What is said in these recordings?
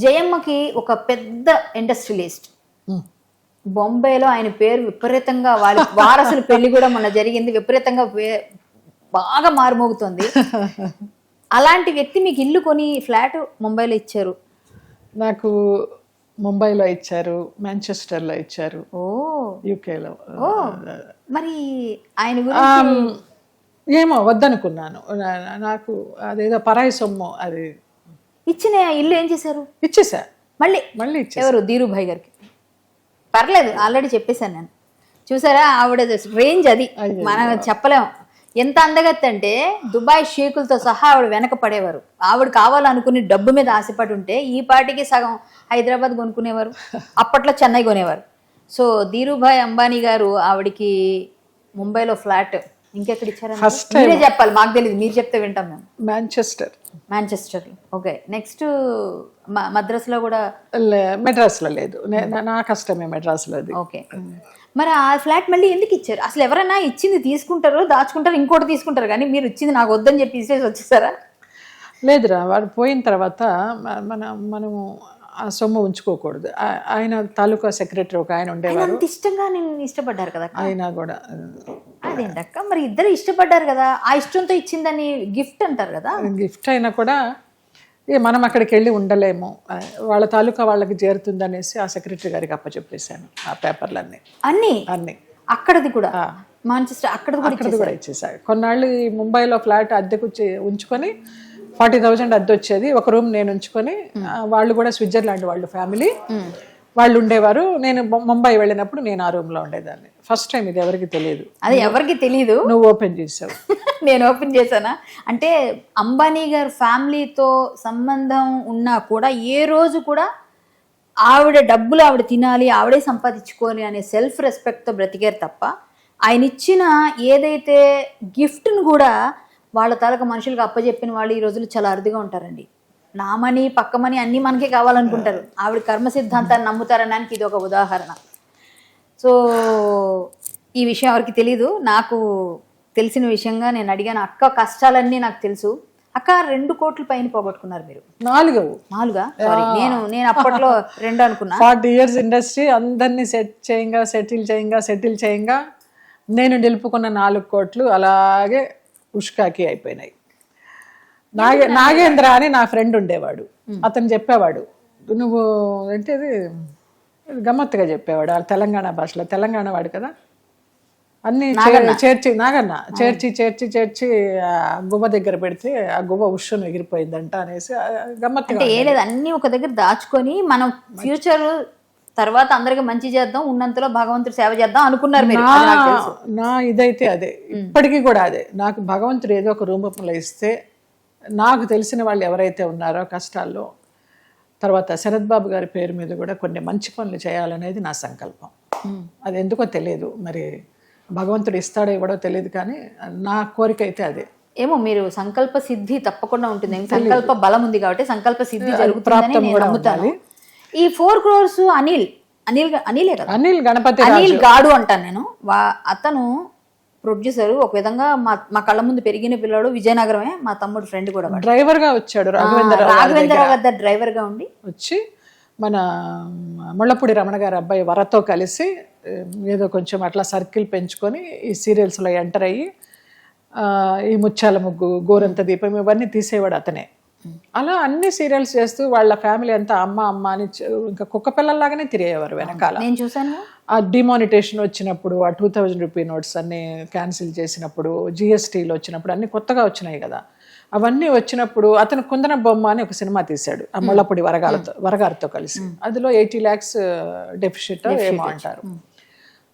జయమ్మకి ఒక పెద్ద ఇండస్ట్రియలిస్ట్. బొంబాయిలో ఆయన పేరు విపరీతంగా వాళ్ళ వారసుల పెళ్ళి కూడా మొన్న జరిగింది. విపరీతంగా బాగా మారుమోగుతుంది. అలాంటి వ్యక్తి మీకు ఇల్లు కొని ఫ్లాట్ ముంబైలో ఇచ్చారు. నాకు ముంబైలో ఇచ్చారు మాంచెస్టర్లో ఇచ్చారు ఓ. యూకేలో. ఓ. మరి ఆయన ఏమో వద్దనుకున్నాను. నాకు అదేదో పరాయి సొమ్ము అది ఇచ్చిన ఇల్లు ఏం చేశారు? ఇచ్చేసా. మళ్ళీ? మళ్ళీ ఎవరు? ధీరుభాయ్ గారికి. పర్లేదు ఆల్రెడీ చెప్పేశాను నేను. చూసారా? ఆవిడ రేంజ్ అది. మనం చెప్పలేం ఎంత అందగత్తి అంటే దుబాయ్ షేకులతో సహా ఆవిడ వెనక పడేవారు ఆవిడ కావాలనుకుని డబ్బు మీద ఆశపడి ఉంటే ఈ పాటికి సగం హైదరాబాద్ కొనుక్కునేవారు. అప్పట్లో చెన్నై కొనేవారు. సో ధీరుభాయ్ అంబానీ గారు ఆవిడకి ముంబైలో ఫ్లాట్. ఇంకెక్కడ ఇచ్చారు మీరే చెప్పాలి. మాకు తెలియదు మీరు చెప్తే వింటాం మేము. మాంచెస్టర్ మాంచెస్టర్ ఓకే నెక్స్ట్ మద్రాసులో కూడా లే- మెడ్రాస్లో లేదు. నే- కష్టమే మెడ్రాస్లో అది ఓకే మరి ఆ ఫ్లాట్ మళ్ళీ ఎందుకు ఇచ్చారు? అసలు ఎవరైనా ఇచ్చింది తీసుకుంటారు దాచుకుంటారు ఇంకోటి తీసుకుంటారు కానీ మీరు ఇచ్చింది నాకు వద్దని చెప్పి ఇచ్చేసి వచ్చేసారా? లేదురా వాడు పోయిన తర్వాత మన మనము ఆ సొమ్ము ఉంచుకోకూడదు. ఆయన తాలూకా సెక్రటరీ ఒక ఆయన ఉండేవారు. ఇష్టంగా నేను ఇష్టపడ్డారు కదా ఆయన కూడా అదేంటక్క? మరి ఇద్దరు ఇష్టపడ్డారు కదా ఆ ఇష్టంతో ఇచ్చిందని గిఫ్ట్ అంటారు కదా. గిఫ్ట్ అయినా కూడా ఏ మనం అక్కడికి వెళ్ళి ఉండలేము. వాళ్ళ తాలూకా వాళ్ళకి చేరుతుంది అనేసి ఆ సెక్రటరీ గారికి అప్పచెప్పేశాను ఆ పేపర్లన్నీ. అన్ని? అన్నీ. అక్కడది కూడా? మాంచెస్టర్ అక్కడది కూడా అక్కడది కూడా ఇచ్చేసాడు కొన్నాళ్ళు ఈ ముంబైలో ఫ్లాట్ అద్దెకు ఉంచుకొని ఫార్టీ థౌజండ్ అద్దె వచ్చేది. ఒక రూమ్ నేను ఉంచుకొని వాళ్ళు కూడా స్విట్జర్లాండ్ వాళ్ళు ఫ్యామిలీ. వాళ్ళు ఉండేవారు నేను ముంబై వెళ్ళినప్పుడు నేను ఆ రూమ్లో ఉండేదాన్ని. ఫస్ట్ టైం ఇది ఎవరికి తెలియదు. అది ఎవరికి తెలీదు. నువ్వు ఓపెన్ చేసావు. నేను ఓపెన్ చేశానా? అంటే అంబానీ గారి ఫ్యామిలీతో సంబంధం ఉన్నా కూడా ఏ రోజు కూడా ఆవిడ డబ్బులు ఆవిడ తినాలి ఆవిడే సంపాదించుకోని అనే సెల్ఫ్ రెస్పెక్ట్తో బ్రతికారు తప్ప ఆయన ఇచ్చిన ఏదైతే గిఫ్ట్ను కూడా వాళ్ళ తాలూకా మనుషులకు అప్పచెప్పిన వాళ్ళు ఈ రోజులు చాలా అరుదుగా ఉంటారండి. నామని పక్కమని అన్నీ మనకే కావాలనుకుంటారు. ఆవిడ కర్మ సిద్ధాంతాన్ని నమ్ముతారనడానికి ఇది ఒక ఉదాహరణ. సో ఈ విషయం ఎవరికి తెలీదు. నాకు తెలిసిన విషయంగా నేను అడిగాను అక్క కష్టాలన్నీ నాకు తెలుసు. అక్క రెండు కోట్ల పైన పోగొట్టుకున్నారు మీరు. నాలుగవు నాలుగా? సారీ నేను నేను అప్పట్లో రెండు అనుకున్నా. ఫార్టీ ఇయర్స్ ఇండస్ట్రీ అందరినీ సెట్ చేయంగా సెటిల్ చేయంగా సెటిల్ చేయంగా నేను నిలుపుకున్న నాలుగు కోట్లు అలాగే ఉష్కాకి అయిపోయినాయి. నాగే నాగేంద్ర అని నా ఫ్రెండ్ ఉండేవాడు. అతను చెప్పేవాడు. నువ్వు ఏంటిది? గమ్మత్తుగా చెప్పేవాడు. ఆ తెలంగాణ భాషలో. తెలంగాణ వాడు కదా? అన్ని చేర్చి నాగన్న. చేర్చి చేర్చి చేర్చి ఆ గువ్వ దగ్గర పెడితే ఆ గువ్వ ఉష్షను ఎగిరిపోయిందంట అనేసి గమ్మత్తుగా ఏ లేదు. అన్ని ఒక దగ్గర దాచుకొని మనం ఫ్యూచర్ తర్వాత అందరికి మంచి చేద్దాం ఉన్నంతలో భగవంతుడు సేవ చేద్దాం అనుకున్నారు మీరు. నా ఇదైతే అదే. ఇప్పటికీ కూడా అదే. నాకు భగవంతుడు ఏదో ఒక రూపంలో ఇస్తే నాకు తెలిసిన వాళ్ళు ఎవరైతే ఉన్నారో కష్టాల్లో తర్వాత శరత్ బాబు గారి పేరు మీద కూడా కొన్ని మంచి పనులు చేయాలనేది నా సంకల్పం. అది ఎందుకో తెలియదు. మరి భగవంతుడు ఇస్తాడో ఇవ్వడో తెలియదు కానీ నా కోరిక అయితే అదే. ఏమో మీరు సంకల్ప సిద్ధి తప్పకుండా ఉంటుంది. సంకల్ప బలం ఉంది కాబట్టి సంకల్ప సిద్ధి నమ్ముతాను. ఈ ఫోర్ క్రోర్స్ అనిల్ అనిల్ అనిలే కదా? అనిల్ గణపతి అనిల్ గాడు అంటాను నేను. అతను ప్రొడ్యూసర్ ఒక విధంగా మా మా కళ్ళ ముందు పెరిగిన పిల్లాడు విజయనగరమే మా తమ్ముడు ఫ్రెండ్ కూడా. డ్రైవర్గా వచ్చాడు రాఘవేంద్రరావు వద్ద డ్రైవర్గా ఉండి. వచ్చి మన ముళ్ళపూడి రమణ గారి అబ్బాయి వరతో కలిసి ఏదో కొంచెం అట్లా సర్కిల్ పెంచుకొని ఈ సీరియల్స్లో ఎంటర్ అయ్యి ఈ ముత్యాల ముగ్గు గోరంత దీపం ఇవన్నీ తీసేవాడు అతనే. అలా అన్ని సీరియల్స్ చేస్తూ వాళ్ళ ఫ్యామిలీ అంతా అమ్మ అమ్మ అని ఇంకా కుక్క పిల్లల్లాగానే తిరిగేవారు వెనకాల. నేను చూసాను ఆ డిమానిటేషన్ వచ్చినప్పుడు ఆ టూ థౌజండ్ రూపీ నోట్స్ అన్ని క్యాన్సిల్ చేసినప్పుడు జిఎస్టీలు వచ్చినప్పుడు అన్ని కొత్తగా వచ్చినాయి కదా. అవన్నీ వచ్చినప్పుడు అతను కుందన బొమ్మ అని ఒక సినిమా తీశాడు ఆ ముళ్ళపూడి వరగాలతో వరగారితో కలిసి. అందులో ఎయిటీ ల్యాక్స్ డెఫిషిట్ ఏమో అంటారు.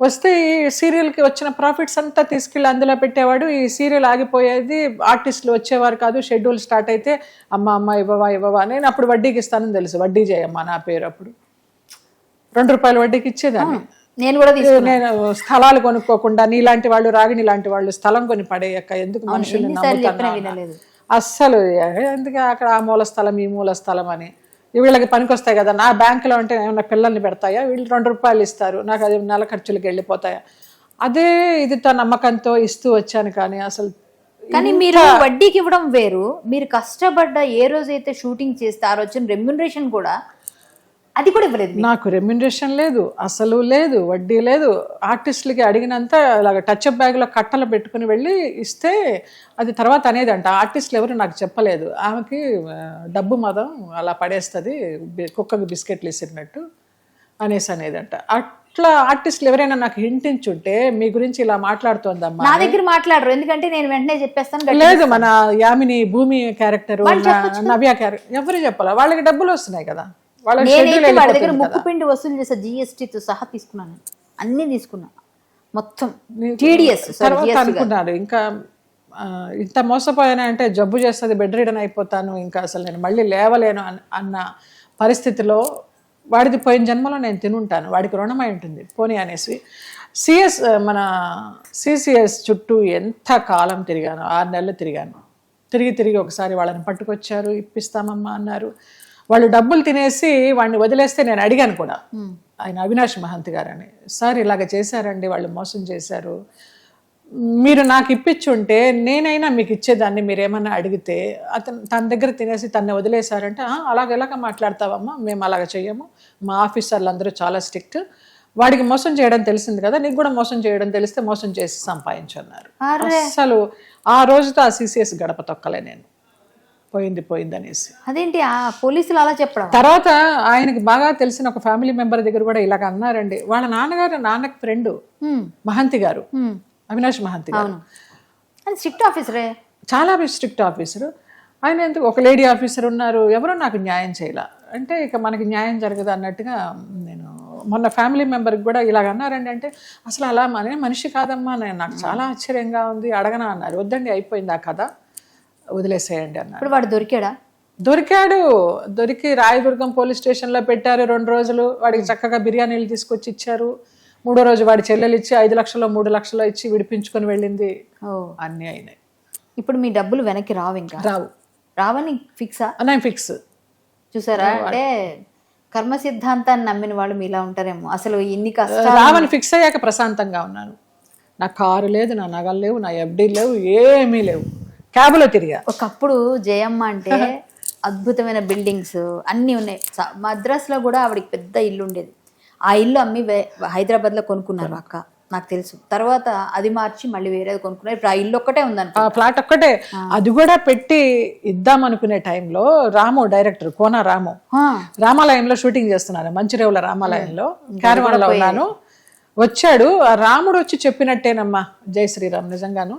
వస్తే ఈ సీరియల్కి వచ్చిన ప్రాఫిట్స్ అంతా తీసుకెళ్ళి అందులో పెట్టేవాడు. ఈ సీరియల్ ఆగిపోయేది ఆర్టిస్టులు వచ్చేవారు కాదు షెడ్యూల్ స్టార్ట్ అయితే అమ్మ అమ్మ ఇవ్వవా ఇవ్వవా నేను అప్పుడు వడ్డీకి ఇస్తానని తెలుసు. వడ్డీ చేయమ్మా నా పేరు అప్పుడు. రెండు రూపాయల వడ్డీకి ఇచ్చేదాన్ని. నేను కూడా నేను స్థలాలు కొనుక్కోకుండా నీలాంటి వాళ్ళు రాగిణి లాంటి వాళ్ళు స్థలం కొని పడేయక్క. ఎందుకు వినలేదు. అస్సలు ఎందుకు అక్కడ ఆ మూల స్థలం ఈ మూల స్థలం అని? వీళ్ళకి పనికొస్తాయి కదా. నా బ్యాంకులో అంటే ఏమన్నా పిల్లల్ని పెడతాయా? వీళ్ళు రెండు రూపాయలు ఇస్తారు. నాకు అది నెల ఖర్చులకి వెళ్ళిపోతాయా? అదే ఇదితో నమ్మకంతో ఇస్తూ వచ్చాను కానీ అసలు కానీ మీరు వడ్డీకి ఇవ్వడం వేరు. మీరు కష్టపడ్డ ఏ రోజైతే షూటింగ్ చేస్తే ఆ రోజు రెమ్యునరేషన్ కూడా అది కూడా ఇవ్వలేదు. నాకు రెమ్యునరేషన్ లేదు అసలు లేదు వడ్డీ లేదు. ఆర్టిస్టులకి అడిగినంత ఇలాగ టచ్అప్ బ్యాగ్లో కట్టలు పెట్టుకుని వెళ్ళి ఇస్తే అది తర్వాత అనేదంట. ఆర్టిస్టులు ఎవరు నాకు చెప్పలేదు. ఆమెకి డబ్బు మదం అలా పడేస్తుంది కుక్కకి బిస్కెట్లు ఇసిరినట్టు అనేసి అనేదంట. అట్లా ఆర్టిస్టులు ఎవరైనా నాకు హింటించుంటే మీ గురించి ఇలా మాట్లాడుతోందమ్మా. నా దగ్గర మాట్లాడరు. ఎందుకంటే నేను వెంటనే చెప్పేస్తాను. లేదు మన యామిని భూమి క్యారెక్టర్ నవ్య క్యారెక్టర్ ఎవరు చెప్పాలా? వాళ్ళకి డబ్బులు వస్తున్నాయి కదా. నేనైతే వాడి దగ్గర ముక్కు పిండి వసూలు చేసే జిఎస్టీతో సహా తీసుకున్నాను అన్ని తీసుకున్నా. మొత్తం టీడీఎస్ ఇంకా ఇంత మోసపోయాను అంటే జబ్బు చేస్తుంది బెడ్ రిడన్ అయిపోతాను ఇంకా అసలు నేను మళ్ళీ లేవలేను అన్- అన్న పరిస్థితిలో వాడిది పోయిన జన్మలో నేను తినుంటాను. వాడికి రుణమై ఉంటుంది. పోనీ అనేసి సిఎస్ మన సిసిఎస్ చుట్టూ ఎంత కాలం తిరిగాను ఆరు నెలలు తిరిగాను. తిరిగి తిరిగి ఒకసారి వాళ్ళని పట్టుకొచ్చారు ఇప్పిస్తామమ్మా అన్నారు. వాళ్ళు డబ్బులు తినేసి వాడిని వదిలేస్తే నేను అడిగాను కూడా. ఆయన అవినాష్ మహంత్ గారని సార్ ఇలాగ చేశారండి వాళ్ళు మోసం చేశారు. మీరు నాకు ఇప్పించుంటే నేనైనా మీకు ఇచ్చేదాన్ని మీరు ఏమన్నా అడిగితే అతను తన దగ్గర తినేసి తన్ని వదిలేశారంటే "ఆ, అలాగ ఎలాగ మాట్లాడతావమ్మా? మేము అలాగ చెయ్యము. మా ఆఫీసర్లు అందరూ చాలా స్ట్రిక్ట్. వాడికి మోసం చేయడం తెలిసింది కదా నీకు కూడా మోసం చేయడం తెలిస్తే మోసం చేసి సంపాదించన్నారు అసలు ఆ రోజుతో ఆ సీసీఎస్ గడప తొక్కలే నేను. పోయింది పోయింది అనేసి. అదేంటి ఆ పోలీసులు అలా చెప్పడం? తర్వాత ఆయనకి బాగా తెలిసిన ఒక ఫ్యామిలీ మెంబర్ దగ్గర కూడా ఇలాగ అన్నారండి. వాళ్ళ నాన్నగారు నాన్నకి ఫ్రెండ్. మహంతి గారు. అవినాష్ మహంతి గారు. స్ట్రిక్ట్ ఆఫీసరే చాలా స్ట్రిక్ట్ ఆఫీసరు ఆయన ఎందుకు ఒక లేడీ ఆఫీసర్ ఉన్నారు ఎవరో నాకు న్యాయం చేయాల. అంటే ఇక మనకి న్యాయం జరగదు అన్నట్టుగా నేను మొన్న ఫ్యామిలీ మెంబర్కి కూడా ఇలాగ అన్నారండి. అంటే అసలు అలా మన మనిషి కాదమ్మా నేను నాకు చాలా ఆశ్చర్యంగా ఉంది అడగనా అన్నారు. వద్దండి అయిపోయింది ఆ కథ. వదిలేసేయండి అన్నారు. ఇప్పుడు వాడు దొరికాడా? దొరికాడు. దొరికి రాయదుర్గం పోలీస్ స్టేషన్లో పెట్టారు రెండు రోజులు. వాడికి చక్కగా బిర్యానీలు తీసుకొచ్చి ఇచ్చారు. మూడో రోజు వాడి చెల్లెలు ఇచ్చి ఐదు లక్షలు మూడు లక్షలు ఇచ్చి విడిపించుకొని వెళ్ళింది. అన్నీ అయినాయి. ఇప్పుడు మీ డబ్బులు వెనక్కి రావు ఇంకా? రావు. రావని ఫిక్సా? నేను ఫిక్స్. చూసారా? అంటే కర్మ సిద్ధాంతాన్ని నమ్మిన వాళ్ళు మీలా ఉంటారేమో. అసలు ఇన్ని కష్టాలు రావని ఫిక్స్ అయ్యాక ప్రశాంతంగా ఉన్నాను. నా కారు లేదు నా నగలు లేవు నా ఎఫ్డీ లేవు ఏమీ లేవు. క్యాబ్లో తిరిగా. ఒకప్పుడు జయమ్మ అంటే అద్భుతమైన బిల్డింగ్స్ అన్నీ ఉన్నాయి. మద్రాసులో కూడా ఆవిడకి పెద్ద ఇల్లు ఉండేది. ఆ ఇల్లు అమ్మి హైదరాబాద్లో కొనుక్కున్నారు అక్క నాకు తెలుసు. తర్వాత అది మార్చి మళ్ళీ వేరేది కొనుక్కున్నారు. ఇప్పుడు ఆ ఇల్లు ఒక్కటే ఉందనుకో ఆ ఫ్లాట్ ఒక్కటే. అది కూడా పెట్టి ఇద్దాం అనుకునే టైంలో రాము డైరెక్టర్ కోన రాము. రామాలయంలో షూటింగ్ చేస్తున్నాను మంచిరేవుల రామాలయంలో. క్యారవాన్లో ఉన్నాను. వచ్చాడు. ఆ రాముడు వచ్చి చెప్పినట్టేనమ్మా జై శ్రీరామ్ నిజంగాను.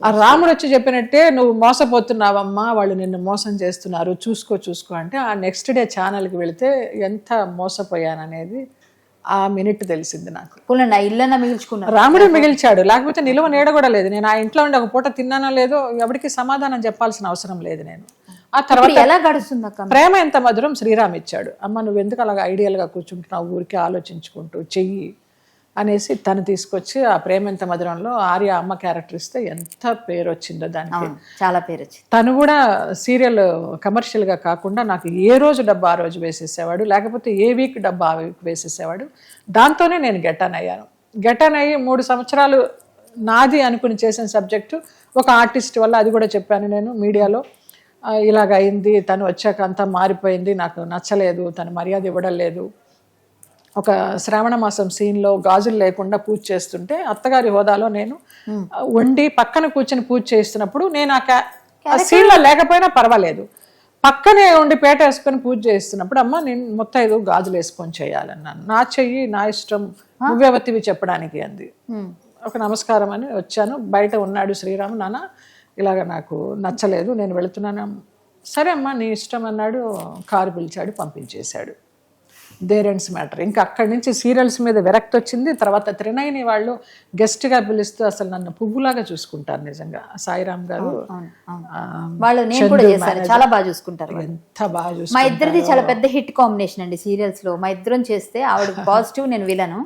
ఆ రాముడు వచ్చి చెప్పినట్టే నువ్వు మోసపోతున్నావమ్మా వాళ్ళు నిన్ను మోసం చేస్తున్నారు చూసుకో చూసుకో అంటే ఆ నెక్స్ట్ డే ఛానల్కి వెళితే ఎంత మోసపోయాననేది ఆ మినిట్ తెలిసింది నాకు. పోలండి ఆ ఇల్లన్నా మిగిల్చుకున్నారు రాముడు మిగిల్చాడు లేకపోతే నిలువ నీడ కూడా లేదు. నేను ఆ ఇంట్లో ఉండి ఒక పూట తిన్నానో లేదో ఎవరికి సమాధానం చెప్పాల్సిన అవసరం లేదు నేను. ఆ తర్వాత ఎలా గడుస్తుంది అక్క? ప్రేమ ఎంత మధురం శ్రీరామ్ ఇచ్చాడు. అమ్మ నువ్వు ఎందుకు అలాగ ఐడియల్గా కూర్చుంటున్నావు? ఊరికే ఆలోచించుకుంటూ చెయ్యి. అనేసి తను తీసుకొచ్చి ఆ ప్రేమ ఎంత మధురంలో ఆర్య అమ్మ క్యారెక్టర్ ఇస్తే ఎంత పేరు వచ్చిందో దానికి. చాలా పేరు వచ్చింది. తను కూడా సీరియల్ కమర్షియల్గా కాకుండా నాకు ఏ రోజు డబ్బా ఆ రోజు వేసేసేవాడు లేకపోతే ఏ వీక్ డబ్బా ఆ వీక్ వేసేసేవాడు దాంతోనే నేను గెటాన్ అయ్యాను. గెటాన్ అయ్యి మూడు సంవత్సరాలు నాది అనుకుని చేసిన సబ్జెక్టు ఒక ఆర్టిస్ట్ వల్ల అది కూడా చెప్పాను నేను మీడియాలో. ఇలాగ అయింది తను వచ్చాక అంతా మారిపోయింది నాకు నచ్చలేదు తను మర్యాద ఇవ్వడం లేదు. ఒక శ్రావణ మాసం సీన్లో గాజులు లేకుండా పూజ చేస్తుంటే అత్తగారి హోదాలో నేను ఆ, వండి పక్కన కూర్చొని పూజ చేస్తున్నప్పుడు నేను ఆ సీన్లో లేకపోయినా పర్వాలేదు. పక్కనే ఉండి పేట వేసుకొని పూజ చేస్తున్నప్పుడు అమ్మ నేను మొత్తం గాజులు వేసుకొని చేయాలన్నాను. నా చెయ్యి నా ఇష్టం నువ్వెవతివి చెప్పడానికి అంది. ఉమ్. ఒక నమస్కారం అని వచ్చాను. బయట ఉన్నాడు శ్రీరాము నాన్న ఇలాగ నాకు నచ్చలేదు నేను వెళుతున్నాను. సరే అమ్మా నీ ఇష్టం అన్నాడు కారు పిలిచాడు పంపించేశాడు. దేరెంట్స్ మ్యాటర్. ఇంకా అక్కడి నుంచి సీరియల్స్ మీద విరక్తి వచ్చింది. తర్వాత త్రినయని వాళ్ళు గెస్ట్గా పిలుస్తూ అసలు నన్ను పువ్వులాగా చూసుకుంటారు నిజంగా. సాయిరామ్ గారు వాళ్ళు నేను కూడా చేశాను. చాలా బాగా చూసుకుంటారు. ఎంత బాగా మా ఇద్దరిది చాలా పెద్ద హిట్ కాంబినేషన్ అండి సీరియల్స్లో మా ఇద్దరం చేస్తే ఆవిడ పాజిటివ్ నేను విలను.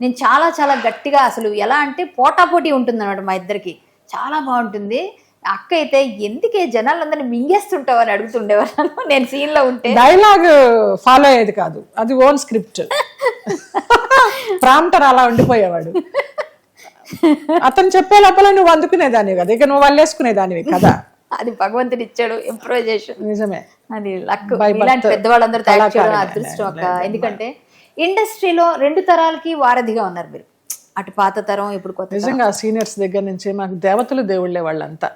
నేను చాలా చాలా గట్టిగా అసలు ఎలా అంటే పోటాపోటీ ఉంటుంది అనమాట మా ఇద్దరికి. చాలా బాగుంటుంది. అక్క అయితే ఎందుకే జనాలందరినీ మింగేస్తుంటావు అని అడుగుతుండేవారు. నన్ను. నేను సీన్లో ఉంటే. డైలాగ్ ఫాలో అయ్యేది కాదు. అది ఓన్ స్క్రిప్ట్. ప్రాంప్టర్ అలా ఉండిపోయేవాడు. అతను చెప్పే లోపల నువ్వు అందుకునేదానివి కదా. ఇక నువ్వు వల్లేసుకునేదానివి కదా. అది భగవంతుడు ఇచ్చాడు ఇంప్రూవైజేషన్ నిజమే. అది లక్. ఇలాంటి పెద్దవాళ్ళందరూ తయారు చేయడం. అదృష్టం అక్క ఎందుకంటే ఇండస్ట్రీలో రెండు తరాలకి వారధిగా ఉన్నారు మీరు. అటు పాత తరం ఇప్పుడు కొత్త. నిజంగా సీనియర్స్ దగ్గర నుంచి మాకు దేవతలు దేవుళ్ళే వాళ్ళంతా